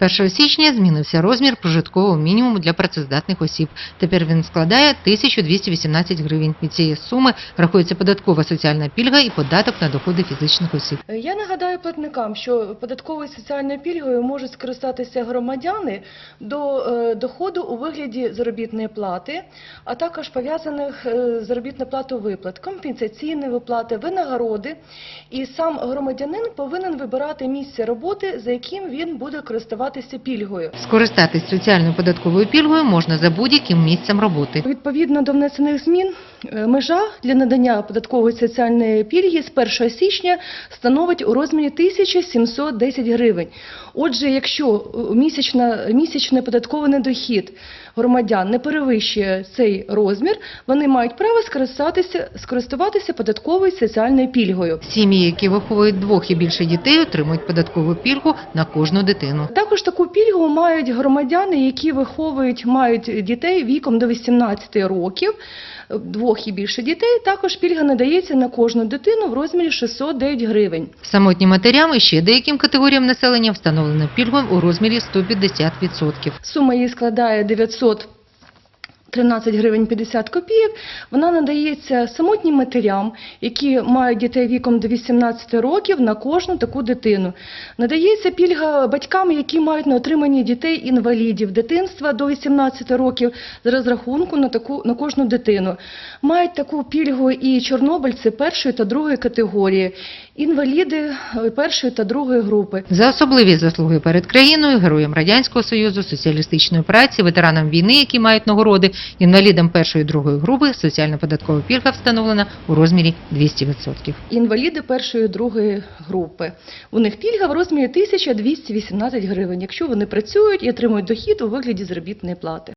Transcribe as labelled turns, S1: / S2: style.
S1: 1 січня змінився розмір прожиткового мінімуму для працездатних осіб. Тепер він складає 1218 гривень. Від цієї суми рахується податкова соціальна пільга і податок на доходи фізичних осіб.
S2: Я нагадаю платникам, що податковою соціальною пільгою можуть скористатися громадяни до е, доходу у вигляді заробітної плати, а також пов'язаних е, з заробітною платою виплат, компенсаційні виплати, винагороди. І сам громадянин повинен вибирати місце роботи, за яким він буде користуватися пільгою.
S1: Скористатись соціальною податковою пільгою можна за будь-яким місцем роботи.
S2: Відповідно до внесених змін, межа для надання податкової соціальної пільги з 1 січня становить у розмірі 1710 гривень. Отже, якщо е, місячна, місячний податковий дохід громадян не перевищує цей розмір, вони мають право скористатися, скористуватися податковою соціальною пільгою.
S1: Сім'ї, які виховують двох і більше дітей, отримують податкову пільгу на кожну дитину.
S2: Також таку пільгу мають громадяни, які виховують, мають дітей віком до 18 років, е, двох і більше дітей. Також пільга надається на кожну дитину в розмірі 609 гривень.
S1: Самотнім матерям і ще деяким категоріям населення встановлено пільгу у розмірі 150%.
S2: Сума її складає 900 13 гривень 50 копійок. Вона надається самотнім матерям, які мають дітей віком до 18 років на кожну таку дитину. Надається пільга батькам, які мають на отриманні дітей інвалідів дитинства до 18 років з розрахунку на таку на кожну дитину. Мають таку пільгу і чорнобильці першої та другої категорії, інваліди е, першої та другої групи.
S1: За особливі заслуги перед країною, героям Радянського Союзу, соціалістичної праці, ветеранам війни, які мають нагороди, інвалідам першої і другої групи, соціальна податкова пільга встановлена у розмірі 200%.
S2: інваліди першої і другої групи. У них пільга в розмірі 1218 гривень, якщо вони працюють і отримують дохід у вигляді заробітної плати.